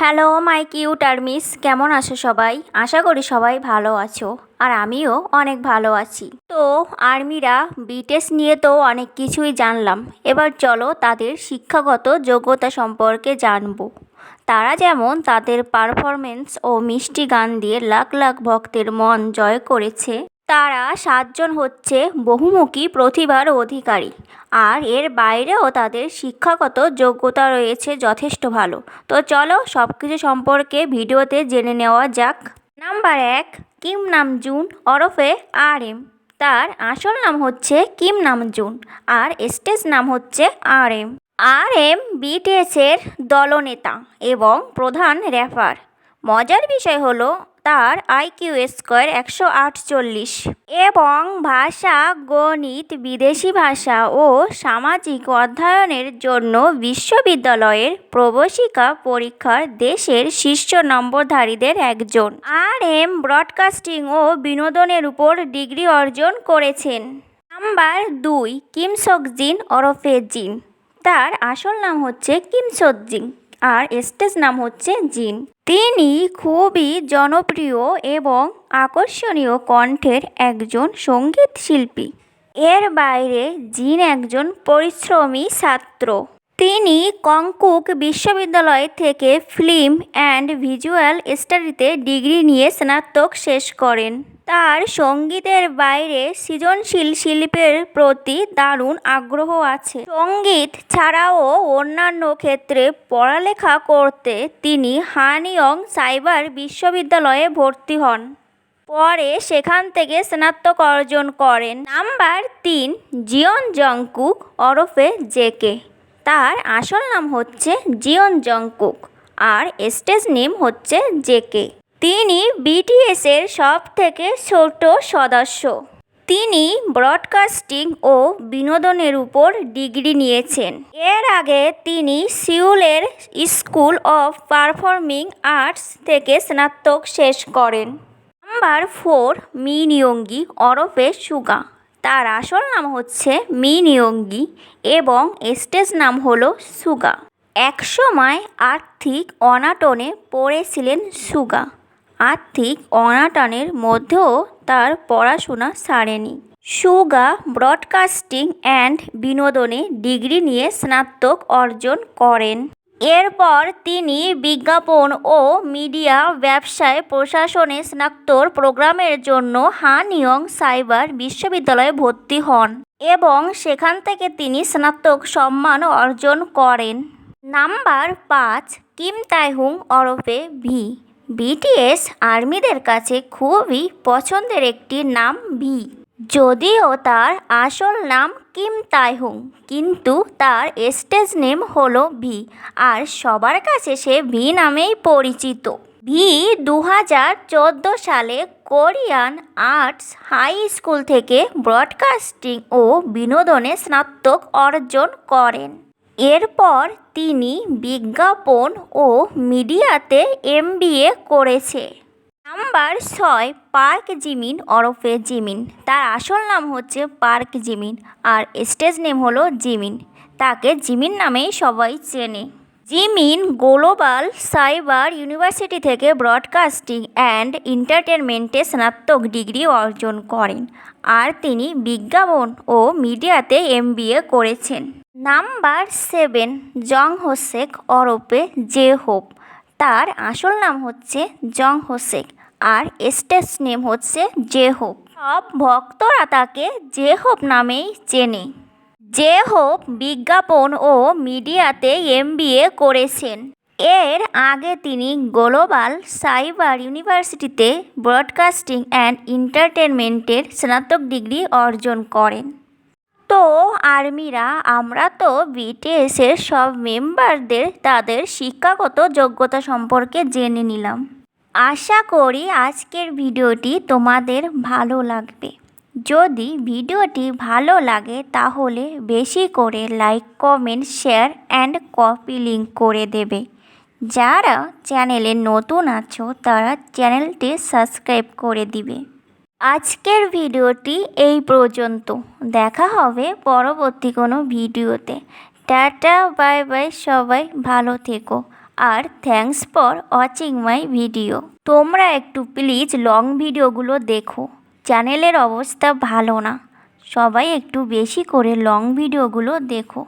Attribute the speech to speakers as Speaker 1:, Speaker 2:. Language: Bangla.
Speaker 1: হ্যালো মাই কিউট আর্মিস কেমন আছো সবাই? আশা করি সবাই ভালো আছো, আর আমিও অনেক ভালো আছি। তো, আর্মিরা বিটেস নিয়ে তো অনেক কিছুই জানলাম। এবার চলো তাদের শিক্ষাগত যোগ্যতা সম্পর্কে জানব। তারা যেমন তাদের পারফরমেন্স ও মিষ্টি গান দিয়ে লাখ লাখ ভক্তের মন জয় করেছে তারা সাতজন হচ্ছে বহুমুখী প্রতিভার অধিকারী। আর এর বাইরেও তাদের শিক্ষাগত যোগ্যতা রয়েছে যথেষ্ট ভালো। তো চলো সব কিছু সম্পর্কে ভিডিওতে জেনে নেওয়া যাক। নাম্বার এক, কিম নামজুন ওরফে আর এম তার আসল নাম হচ্ছে কিম নামজুন আর স্টেজ নাম হচ্ছে আর এম আর এম বিটিএসের দলনেতা এবং প্রধান র্যাপার। মজার বিষয় হলো তার আইকিউ স্কোয়ার একশো আটচল্লিশ। এবং ভাষা, গণিত, বিদেশি ভাষা ও সামাজিক অধ্যয়নের জন্য বিশ্ববিদ্যালয়ের প্রবেশিকা পরীক্ষার দেশের শীর্ষ নম্বরধারীদের একজন। আর এম ব্রডকাস্টিং ও বিনোদনের উপর ডিগ্রি অর্জন করেছেন। নাম্বার দুই, কিম জিন ওরফে জিন। তার আসল নাম হচ্ছে কিম জিন আর স্টেজ নাম হচ্ছে জিন। তিনি খুবই জনপ্রিয় এবং আকর্ষণীয় কণ্ঠের একজন সংগীত শিল্পী। এর বাইরে জিন একজন পরিশ্রমী ছাত্র। তিনি কংকুক বিশ্ববিদ্যালয় থেকে ফিল্ম অ্যান্ড ভিজুয়াল স্টাডিতে ডিগ্রি নিয়ে স্নাতক শেষ করেন। তার সঙ্গীতের বাইরে সৃজনশীল শিল্পের প্রতি দারুণ আগ্রহ আছে। সংগীত ছাড়াও অন্যান্য ক্ষেত্রে পড়ালেখা করতে তিনি হানিয়ং সাইবার বিশ্ববিদ্যালয়ে ভর্তি হন। পরে সেখান থেকে স্নাতক অর্জন করেন। নাম্বার তিন জিয়ন জংকুক ওরফে জেকে তার আসল নাম হচ্ছে জিয়ন জংকুক আর স্টেজ নেম হচ্ছে জেকে। তিনি বিটিএসের সব থেকে ছোট সদস্য। তিনি ব্রডকাস্টিং ও বিনোদনের উপর ডিগ্রি নিয়েছেন। এর আগে তিনি সিউলের স্কুল অফ পারফর্মিং আর্টস থেকে স্নাতক শেষ করেন। নাম্বার ফোর মিন ইয়ঙ্গি ওরফে সুগা। তার আসল নাম হচ্ছে মিন ইয়ঙ্গি এবং স্টেজ নাম হলো সুগা। একসময় আর্থিক অনাটনে পড়েছিলেন সুগা। আর্থিক অনাটনের মধ্যেও তার পড়াশোনা সারেনি। সুগা ব্রডকাস্টিং অ্যান্ড বিনোদনে ডিগ্রি নিয়ে স্নাতক অর্জন করেন। এরপর তিনি বিজ্ঞাপন ও মিডিয়া ব্যবসায় প্রশাসনে স্নাতক প্রোগ্রামের জন্য হানিয়ং সাইবার বিশ্ববিদ্যালয়ে ভর্তি হন এবং সেখান থেকে তিনি স্নাতক সম্মান অর্জন করেন। নাম্বার পাঁচ, কিম তাইহুং ওরফে ভি। বিটিএস আর্মিদের কাছে খুবই পছন্দের একটি নাম ভি। যদিও তার আসল নাম কিম তাইহুং, কিন্তু তার স্টেজ নেম হল ভি, আর সবার কাছে সে ভি নামেই পরিচিত। ভি দু হাজার চোদ্দ সালে কোরিয়ান আর্টস হাই স্কুল থেকে ব্রডকাস্টিং ও বিনোদনে স্নাতক অর্জন করেন। এরপর তিনি বিজ্ঞাপন ও মিডিয়াতে এমবিএ করেছে। নাম্বার ছয়, পার্ক জিমিন ওরফে জিমিন। তার আসল নাম হচ্ছে পার্ক জিমিন আর স্টেজ নেম হলো জিমিন। তাকে জিমিন নামেই সবাই চেনে। জিমিন গ্লোবাল সাইবার ইউনিভার্সিটি থেকে ব্রডকাস্টিং অ্যান্ড এন্টারটেনমেন্টে স্নাতক ডিগ্রি অর্জন করেন আর তিনি বিজ্ঞাপন ও মিডিয়াতে এমবিএ করেছেন। নাম্বার সেভেন জং হোসেক ওরফে জে হোপ। তার আসল নাম হচ্ছে জং হোসেক আর স্টেজ নেম হচ্ছে জে হোপ সব ভক্তরা তাকে জে হোপ নামেই চেনে। জে হোপ বিজ্ঞাপন ও মিডিয়াতে এমবিএ করেছেন। এর আগে তিনি গ্লোবাল সাইবার ইউনিভার্সিটিতে ব্রডকাস্টিং অ্যান্ড এন্টারটেনমেন্টের স্নাতক ডিগ্রি অর্জন করেন। তো আর্মিরা, আমরা তো বিটিএসের সব মেম্বারদের তাদের শিক্ষাগত যোগ্যতা সম্পর্কে জেনে নিলাম। আশা করি আজকের ভিডিওটি তোমাদের ভালো লাগবে। যদি ভিডিওটি ভালো লাগে, তাহলে বেশি করে like, comment, share and copy link করে দেবে। যারা চ্যানেলে নতুন আছো, তারা চ্যানেলটি সাবস্ক্রাইব করে দিবে। আজকের ভিডিওটি এই পর্যন্ত। দেখা হবে পরবর্তী কোনো ভিডিওতে। টাটা, বাই বাই, সবাই ভালো থেকো। আর thanks for watching my video তোমরা একটু প্লিজ লং ভিডিওগুলো দেখো। চ্যানেলের অবস্থা ভালো না। সবাই একটু বেশি করে লং ভিডিওগুলো দেখো।